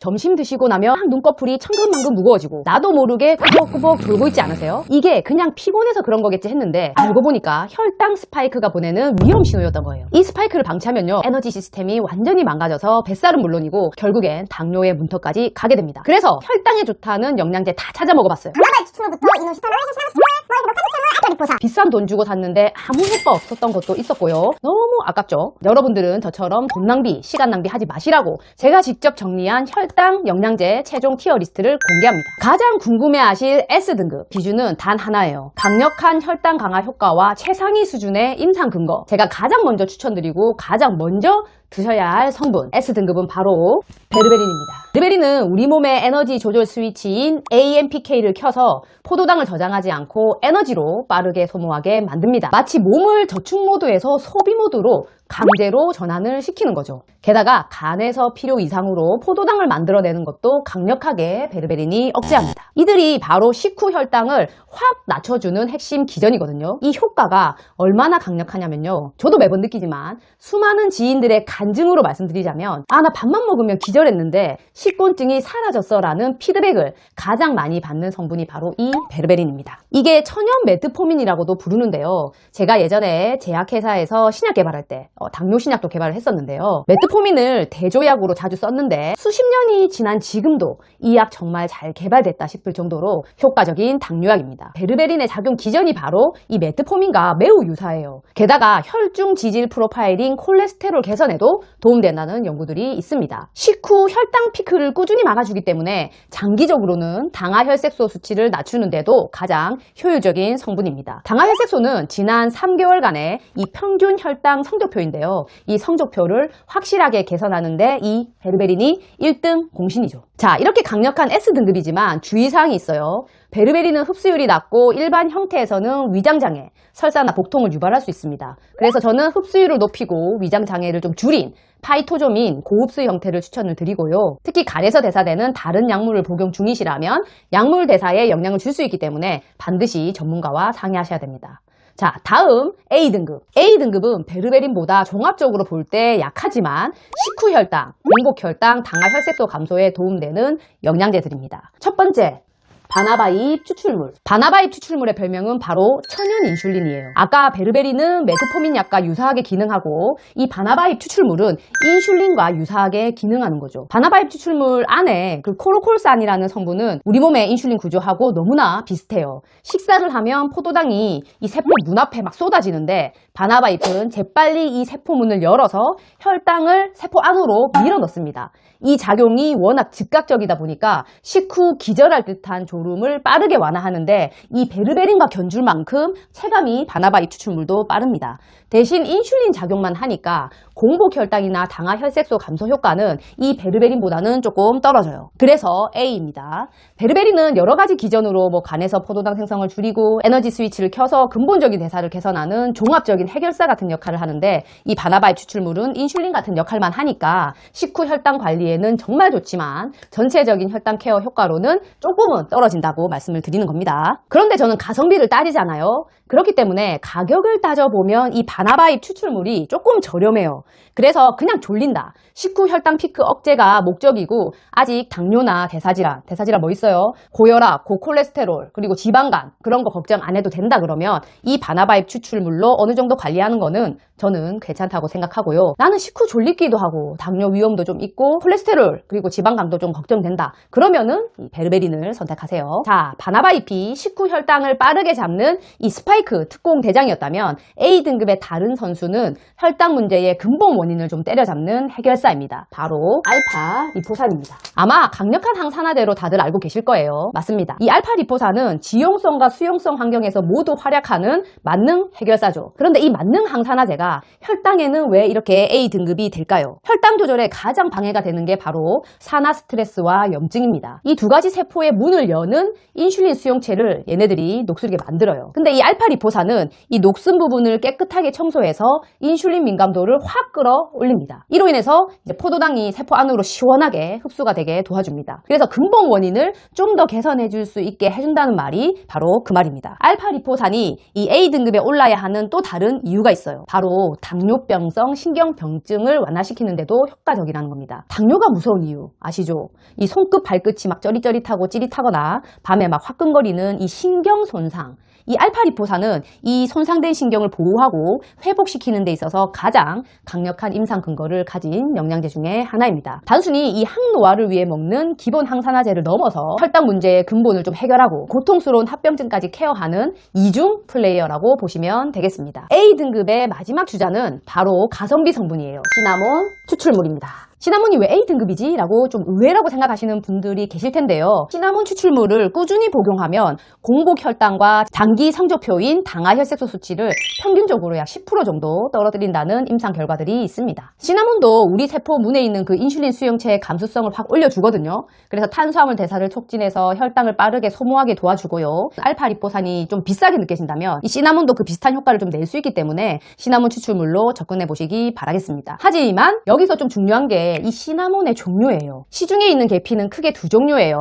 점심 드시고 나면 막 눈꺼풀이 천근만근 무거워지고 나도 모르게 꾸벅꾸벅 돌고 있지 않으세요? 이게 그냥 피곤해서 그런 거겠지 했는데 알고 보니까 혈당 스파이크가 보내는 위험 신호였던 거예요. 이 스파이크를 방치하면요 에너지 시스템이 완전히 망가져서 뱃살은 물론이고 결국엔 당뇨의 문턱까지 가게 됩니다. 그래서 혈당에 좋다는 영양제 다 찾아 먹어봤어요. 바나바의 추출물부터 이노시타 아토리포사 비싼 돈 주고 샀는데 아무 효과 없었던 것도 있었고요. 너무 아깝죠. 여러분들은 저처럼 돈 낭비, 시간 낭비 하지 마시라고 제가 직접 정리한 혈당 영양제 최종 티어 리스트를 공개합니다. 가장 궁금해하실 S등급 기준은 단 하나예요. 강력한 혈당 강화 효과와 최상위 수준의 임상 근거. 제가 가장 먼저 추천드리고 가장 먼저 드셔야 할 성분 S등급은 바로 베르베린입니다. 베르베린은 우리 몸의 에너지 조절 스위치인 AMPK를 켜서 포도당을 저장하지 않고 에너지로 빠르게 소모하게 만듭니다. 마치 몸을 저축 모드에서 소비 모드로 강제로 전환을 시키는 거죠. 게다가 간에서 필요 이상으로 포도당을 만들어내는 것도 강력하게 베르베린이 억제합니다. 이들이 바로 식후 혈당을 확 낮춰주는 핵심 기전이거든요. 이 효과가 얼마나 강력하냐면요. 저도 매번 느끼지만 수많은 지인들의 간증으로 말씀드리자면 아 나 밥만 먹으면 기절했는데 식곤증이 사라졌어 라는 피드백을 가장 많이 받는 성분이 바로 이 베르베린입니다. 이게 천연 메트포민이라고도 부르는데요. 제가 예전에 제약회사에서 신약 개발할 때 어, 당뇨 신약도 개발을 했었는데요. 메트포민을 대조약으로 자주 썼는데 수십 년이 지난 지금도 이 약 정말 잘 개발됐다 싶을 정도로 효과적인 당뇨약입니다. 베르베린의 작용 기전이 바로 이 메트포민과 매우 유사해요. 게다가 혈중 지질 프로파일인 콜레스테롤 개선에도 도움된다는 연구들이 있습니다. 식후 혈당 피크를 꾸준히 막아주기 때문에 장기적으로는 당하혈색소 수치를 낮추는데도 가장 효율적인 성분입니다. 당하혈색소는 지난 3개월간의 이 평균 혈당 성적표인 데요. 이 성적표를 확실하게 개선하는데 이 베르베린이 1등 공신이죠. 자, 이렇게 강력한 S등급이지만 주의사항이 있어요. 베르베린은 흡수율이 낮고 일반 형태에서는 위장장애, 설사나 복통을 유발할 수 있습니다. 그래서 저는 흡수율을 높이고 위장장애를 좀 줄인 파이토조민 고흡수 형태를 추천을 드리고요. 특히 간에서 대사되는 다른 약물을 복용 중이시라면 약물 대사에 영향을 줄 수 있기 때문에 반드시 전문가와 상의하셔야 됩니다. 자, 다음 A등급. A등급은 베르베린보다 종합적으로 볼 때 약하지만 식후 혈당, 공복 혈당, 당화 혈색소 감소에 도움되는 영양제들입니다. 첫 번째, 바나바잎 추출물. 바나바잎 추출물의 별명은 바로 천연 인슐린이에요. 아까 베르베린은 메트포민 약과 유사하게 기능하고 이 바나바잎 추출물은 인슐린과 유사하게 기능하는 거죠. 바나바잎 추출물 안에 그 코로콜산이라는 성분은 우리 몸의 인슐린 구조하고 너무나 비슷해요. 식사를 하면 포도당이 이 세포 문 앞에 막 쏟아지는데 바나바잎은 재빨리 이 세포문을 열어서 혈당을 세포 안으로 밀어 넣습니다. 이 작용이 워낙 즉각적이다 보니까 식후 기절할 듯한 졸음을 빠르게 완화하는데 이 베르베린과 견줄 만큼 체감이 바나바잎 추출물도 빠릅니다. 대신 인슐린 작용만 하니까 공복 혈당이나 당화 혈색소 감소 효과는 이 베르베린보다는 조금 떨어져요. 그래서 A입니다. 베르베린은 여러 가지 기전으로 뭐 간에서 포도당 생성을 줄이고 에너지 스위치를 켜서 근본적인 대사를 개선하는 종합적인 해결사 같은 역할을 하는데 이 바나바잎 추출물은 인슐린 같은 역할만 하니까 식후 혈당 관리에는 정말 좋지만 전체적인 혈당 케어 효과로는 조금은 떨어 진다고 말씀을 드리는 겁니다. 그런데 저는 가성비를 따지잖아요. 그렇기 때문에 가격을 따져보면 이 바나바잎 추출물이 조금 저렴해요. 그래서 그냥 졸린다. 식후 혈당 피크 억제가 목적이고 아직 당뇨나 대사질환, 대사질환 뭐 있어요? 고혈압, 고콜레스테롤, 그리고 지방간 그런 거 걱정 안 해도 된다 그러면 이 바나바잎 추출물로 어느 정도 관리하는 거는 저는 괜찮다고 생각하고요. 나는 식후 졸리기도 하고 당뇨 위험도 좀 있고 콜레스테롤 그리고 지방간도 좀 걱정된다. 그러면은 이 베르베린을 선택하세요. 자, 바나바잎이 식후 혈당을 빠르게 잡는 이 스파이 크 특공 대장이었다면 A 등급의 다른 선수는 혈당 문제의 근본 원인을 좀 때려잡는 해결사입니다. 바로 알파 리포산입니다. 아마 강력한 항산화제로 다들 알고 계실 거예요. 맞습니다. 이 알파 리포산은 지용성과 수용성 환경에서 모두 활약하는 만능 해결사죠. 그런데 이 만능 항산화제가 혈당에는 왜 이렇게 A 등급이 될까요? 혈당 조절에 가장 방해가 되는 게 바로 산화 스트레스와 염증입니다. 이 두 가지 세포의 문을 여는 인슐린 수용체를 얘네들이 녹슬게 만들어요. 근데 이 알파 리포산은 이 녹슨 부분을 깨끗하게 청소해서 인슐린 민감도를 확 끌어올립니다. 이로 인해서 포도당이 세포 안으로 시원하게 흡수가 되게 도와줍니다. 그래서 근본 원인을 좀 더 개선해 줄 수 있게 해준다는 말이 바로 그 말입니다. 알파 리포산이 이 A 등급에 올라야 하는 또 다른 이유가 있어요. 바로 당뇨병성 신경병증을 완화시키는데도 효과적이라는 겁니다. 당뇨가 무서운 이유 아시죠? 이 손끝 발끝이 막 쩌릿쩌릿하고 찌릿하거나 밤에 막 화끈거리는 이 신경 손상. 이 알파리포산은 이 손상된 신경을 보호하고 회복시키는 데 있어서 가장 강력한 임상 근거를 가진 영양제 중에 하나입니다. 단순히 이 항노화를 위해 먹는 기본 항산화제를 넘어서 혈당 문제의 근본을 좀 해결하고 고통스러운 합병증까지 케어하는 이중 플레이어라고 보시면 되겠습니다. A 등급의 마지막 주자는 바로 가성비 성분이에요. 시나몬 추출물입니다. 시나몬이 왜 A등급이지? 라고 좀 의외라고 생각하시는 분들이 계실 텐데요. 시나몬 추출물을 꾸준히 복용하면 공복 혈당과 장기 성적표인 당화혈색소 수치를 평균적으로 약 10% 정도 떨어뜨린다는 임상 결과들이 있습니다. 시나몬도 우리 세포 문에 있는 그 인슐린 수용체의 감수성을 확 올려주거든요. 그래서 탄수화물 대사를 촉진해서 혈당을 빠르게 소모하게 도와주고요. 알파 리포산이 좀 비싸게 느껴진다면 이 시나몬도 그 비슷한 효과를 좀 낼 수 있기 때문에 시나몬 추출물로 접근해 보시기 바라겠습니다. 하지만 여기서 좀 중요한 게이 시나몬의 종류예요. 시중에 있는 계피는 크게 두 종류예요.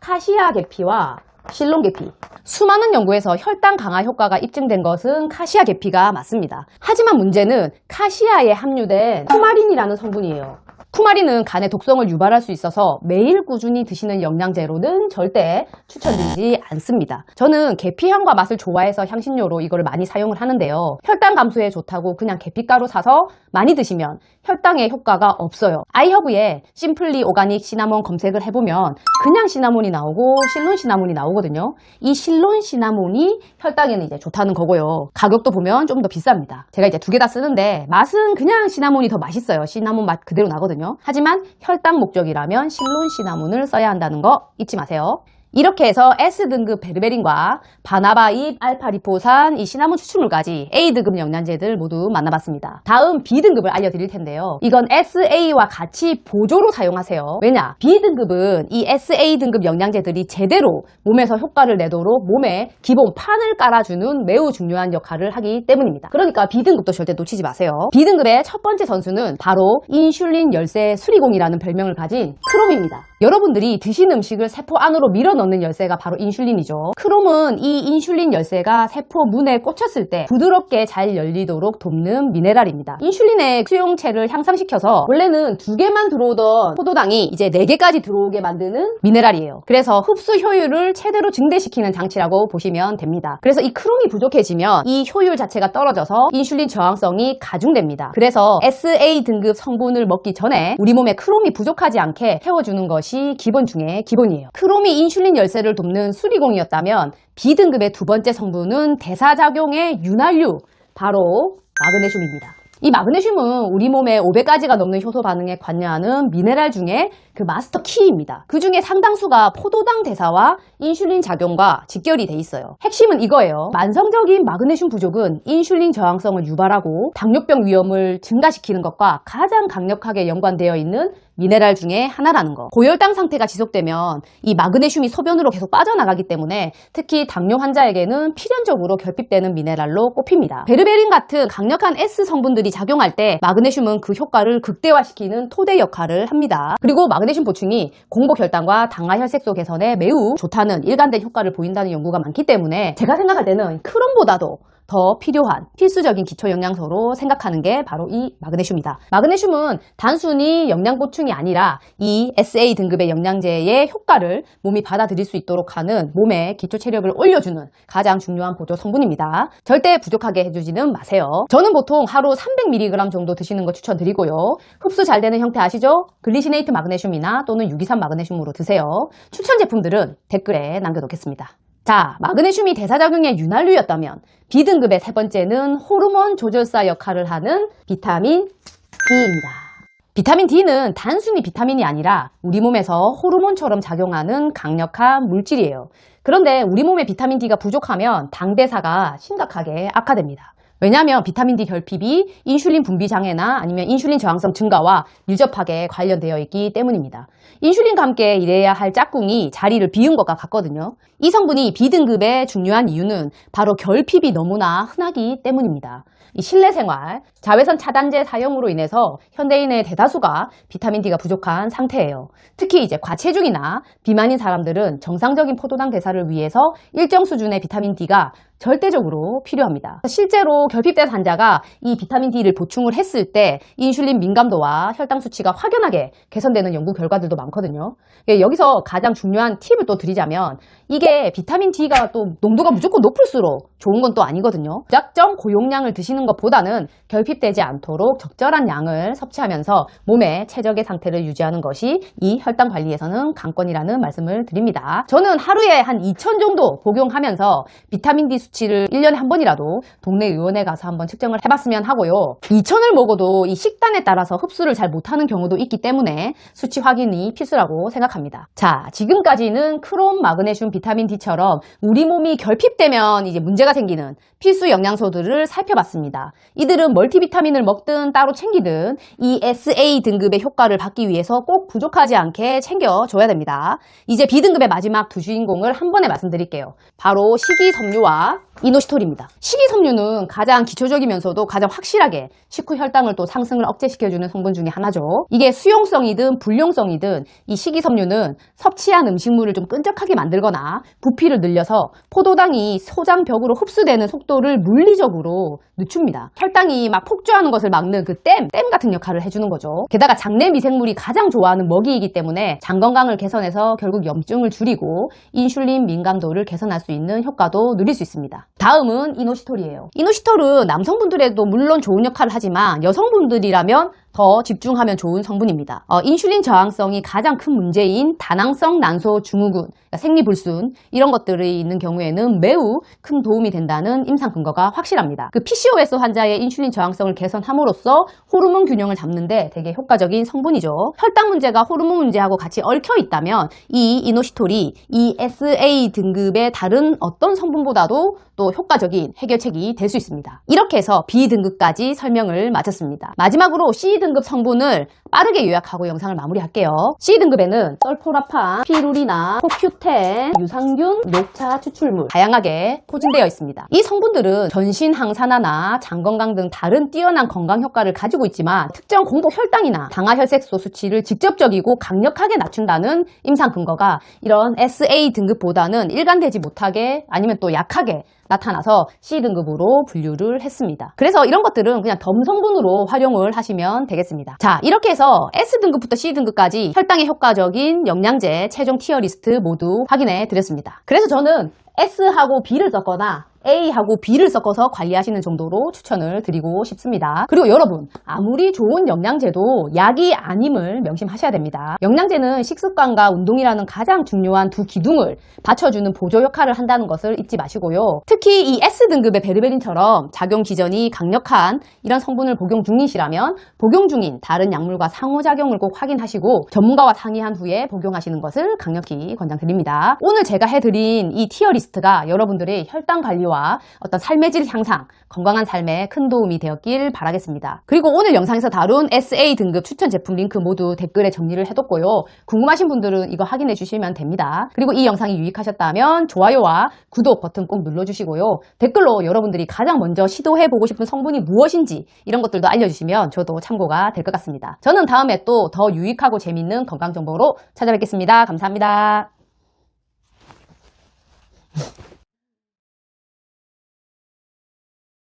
카시아 계피와 실론 계피. 수많은 연구에서 혈당 강화 효과가 입증된 것은 카시아 계피가 맞습니다. 하지만 문제는 카시아에 함유된 쿠마린이라는 성분이에요. 쿠마린은 간의 독성을 유발할 수 있어서 매일 꾸준히 드시는 영양제로는 절대 추천드리지 않습니다. 저는 계피향과 맛을 좋아해서 향신료로 이걸 많이 사용을 하는데요. 혈당 감소에 좋다고 그냥 계피가루 사서 많이 드시면 혈당에 효과가 없어요. 아이허브에 심플리 오가닉 시나몬 검색을 해보면 그냥 시나몬이 나오고 실론 시나몬이 나오거든요. 이 실론 시나몬이 혈당에는 이제 좋다는 거고요. 가격도 보면 좀 더 비쌉니다. 제가 이제 두 개 다 쓰는데 맛은 그냥 시나몬이 더 맛있어요. 시나몬 맛 그대로 나거든요. 하지만 혈당 목적이라면 실론 시나몬을 써야 한다는 거 잊지 마세요. 이렇게 해서 S등급 베르베린과 바나바잎, 알파리포산, 이 시나몬 추출물까지 A등급 영양제들 모두 만나봤습니다. 다음 B등급을 알려드릴 텐데요. 이건 SA와 같이 보조로 사용하세요. 왜냐? B등급은 이 SA등급 영양제들이 제대로 몸에서 효과를 내도록 몸에 기본 판을 깔아주는 매우 중요한 역할을 하기 때문입니다. 그러니까 B등급도 절대 놓치지 마세요. B등급의 첫 번째 선수는 바로 인슐린 열쇠 수리공이라는 별명을 가진 크롬입니다. 여러분들이 드신 음식을 세포 안으로 밀어 넣는 열쇠가 바로 인슐린이죠. 크롬은 이 인슐린 열쇠가 세포 문에 꽂혔을 때 부드럽게 잘 열리도록 돕는 미네랄입니다. 인슐린의 수용체를 향상시켜서 원래는 두 개만 들어오던 포도당이 이제 네 개까지 들어오게 만드는 미네랄이에요. 그래서 흡수 효율을 최대로 증대시키는 장치라고 보시면 됩니다. 그래서 이 크롬이 부족해지면 이 효율 자체가 떨어져서 인슐린 저항성이 가중됩니다. 그래서 SA 등급 성분을 먹기 전에 우리 몸에 크롬이 부족하지 않게 태워주는 것이 기본 중에 기본이에요. 크롬이 인슐린 열쇠를 돕는 수리공이었다면 B등급의 두 번째 성분은 대사작용의 윤활유, 바로 마그네슘입니다. 이 마그네슘은 우리 몸에 500가지가 넘는 효소 반응에 관여하는 미네랄 중에 그 마스터 키입니다. 그 중에 상당수가 포도당 대사와 인슐린 작용과 직결이 돼 있어요. 핵심은 이거예요. 만성적인 마그네슘 부족은 인슐린 저항성을 유발하고 당뇨병 위험을 증가시키는 것과 가장 강력하게 연관되어 있는 미네랄 중에 하나라는 거. 고혈당 상태가 지속되면 이 마그네슘이 소변으로 계속 빠져나가기 때문에 특히 당뇨 환자에게는 필연적으로 결핍되는 미네랄로 꼽힙니다. 베르베린 같은 강력한 S 성분들이 작용할 때 마그네슘은 그 효과를 극대화시키는 토대 역할을 합니다. 그리고 마 그네슘 보충이 공복 혈당과 당화 혈색소 개선에 매우 좋다는 일관된 효과를 보인다는 연구가 많기 때문에 제가 생각할 때는 크롬보다도 더 필요한 필수적인 기초 영양소로 생각하는 게 바로 이 마그네슘이다. 마그네슘은 단순히 영양 보충이 아니라 이 SA 등급의 영양제의 효과를 몸이 받아들일 수 있도록 하는 몸의 기초 체력을 올려주는 가장 중요한 보조 성분입니다. 절대 부족하게 해주지는 마세요. 저는 보통 하루 300mg 정도 드시는 거 추천드리고요. 흡수 잘 되는 형태 아시죠? 글리시네이트 마그네슘이나 또는 유기산 마그네슘으로 드세요. 추천 제품들은 댓글에 남겨놓겠습니다. 자, 마그네슘이 대사작용의 윤활유였다면 B등급의 세 번째는 호르몬 조절사 역할을 하는 비타민 D입니다. 비타민 D는 단순히 비타민이 아니라 우리 몸에서 호르몬처럼 작용하는 강력한 물질이에요. 그런데 우리 몸에 비타민 D가 부족하면 당대사가 심각하게 악화됩니다. 왜냐하면 비타민 D 결핍이 인슐린 분비 장애나 아니면 인슐린 저항성 증가와 밀접하게 관련되어 있기 때문입니다. 인슐린과 함께 일해야 할 짝꿍이 자리를 비운 것과 같거든요. 이 성분이 B등급의 중요한 이유는 바로 결핍이 너무나 흔하기 때문입니다. 이 실내 생활, 자외선 차단제 사용으로 인해서 현대인의 대다수가 비타민 D가 부족한 상태예요. 특히 이제 과체중이나 비만인 사람들은 정상적인 포도당 대사를 위해서 일정 수준의 비타민 D가 절대적으로 필요합니다. 실제로 결핍된 환자가 이 비타민 D를 보충을 했을 때 인슐린 민감도와 혈당 수치가 확연하게 개선되는 연구 결과들도 많거든요. 예, 여기서 가장 중요한 팁을 또 드리자면 이게 비타민 D가 또 농도가 무조건 높을수록 좋은 건 또 아니거든요. 무작정 고용량을 드시는 것보다는 결핍되지 않도록 적절한 양을 섭취하면서 몸의 최적의 상태를 유지하는 것이 이 혈당 관리에서는 관건이라는 말씀을 드립니다. 저는 하루에 한 2천 정도 복용하면서 비타민 D 수치를 1년에 한 번이라도 동네 의원 에 가서 한번 측정을 해봤으면 하고요. 2천을 먹어도 이 식단에 따라서 흡수를 잘 못하는 경우도 있기 때문에 수치 확인이 필수라고 생각합니다. 자, 지금까지는 크롬, 마그네슘, 비타민 D처럼 우리 몸이 결핍되면 이제 문제가 생기는 필수 영양소들을 살펴봤습니다. 이들은 멀티비타민을 먹든 따로 챙기든 이 SA 등급의 효과를 받기 위해서 꼭 부족하지 않게 챙겨줘야 됩니다. 이제 B등급의 마지막 두 주인공을 한 번에 말씀드릴게요. 바로 식이섬유와 이노시톨입니다. 식이섬유는 가장 기초적이면서도 가장 확실하게 식후 혈당을 또 상승을 억제시켜주는 성분 중에 하나죠. 이게 수용성이든 불용성이든 이 식이섬유는 섭취한 음식물을 좀 끈적하게 만들거나 부피를 늘려서 포도당이 소장벽으로 흡수되는 속도를 물리적으로 늦춥니다. 혈당이 막 폭주하는 것을 막는 그 댐, 댐 같은 역할을 해주는 거죠. 게다가 장내 미생물이 가장 좋아하는 먹이이기 때문에 장 건강을 개선해서 결국 염증을 줄이고 인슐린 민감도를 개선할 수 있는 효과도 누릴 수 있습니다. 다음은 이노시톨이에요. 이노시톨 은 남성분들에도 물론 좋은 역할을 하지만 여성분들이라면 더 집중하면 좋은 성분입니다. 어, 인슐린 저항성이 가장 큰 문제인 다낭성 난소 증후군, 그러니까 생리불순 이런 것들이 있는 경우에는 매우 큰 도움이 된다는 임상 근거가 확실합니다. 그 PCOS 환자의 인슐린 저항성을 개선함으로써 호르몬 균형을 잡는데 되게 효과적인 성분이죠. 혈당 문제가 호르몬 문제하고 같이 얽혀 있다면 이 이노시톨이 이 SA 등급의 다른 어떤 성분보다도 또 효과적인 해결책이 될 수 있습니다. 이렇게 해서 B 등급까지 설명을 마쳤습니다. 마지막으로 C 등급 성분을 빠르게 요약하고 영상을 마무리할게요. C 등급에는 설포라판, 피루리나, 포큐텐, 유산균, 녹차 추출물 다양하게 포진되어 있습니다. 이 성분들은 전신 항산화나 장 건강 등 다른 뛰어난 건강 효과를 가지고 있지만 특정 공복 혈당이나 당화 혈색소 수치를 직접적이고 강력하게 낮춘다는 임상 근거가 이런 SA 등급보다는 일관되지 못하게 아니면 또 약하게 나타나서 C등급으로 분류를 했습니다. 그래서 이런 것들은 그냥 덤성분으로 활용을 하시면 되겠습니다. 자, 이렇게 해서 S등급부터 C등급까지 혈당에 효과적인 영양제 최종 티어 리스트 모두 확인해 드렸습니다. 그래서 저는 S하고 B를 썼거나 A하고 B를 섞어서 관리하시는 정도로 추천을 드리고 싶습니다. 그리고 여러분, 아무리 좋은 영양제도 약이 아님을 명심하셔야 됩니다. 영양제는 식습관과 운동이라는 가장 중요한 두 기둥을 받쳐주는 보조 역할을 한다는 것을 잊지 마시고요. 특히 이 S등급의 베르베린처럼 작용 기전이 강력한 이런 성분을 복용 중이시라면 복용 중인 다른 약물과 상호작용을 꼭 확인하시고 전문가와 상의한 후에 복용하시는 것을 강력히 권장드립니다. 오늘 제가 해드린 이 티어 리스트가 여러분들의 혈당 관리와 어떤 삶의 질 향상, 건강한 삶에 큰 도움이 되었길 바라겠습니다. 그리고 오늘 영상에서 다룬 SA 등급 추천 제품 링크 모두 댓글에 정리를 해뒀고요. 궁금하신 분들은 이거 확인해 주시면 됩니다. 그리고 이 영상이 유익하셨다면 좋아요와 구독 버튼 꼭 눌러주시고요. 댓글로 여러분들이 가장 먼저 시도해보고 싶은 성분이 무엇인지 이런 것들도 알려주시면 저도 참고가 될 것 같습니다. 저는 다음에 또 더 유익하고 재밌는 건강 정보로 찾아뵙겠습니다. 감사합니다.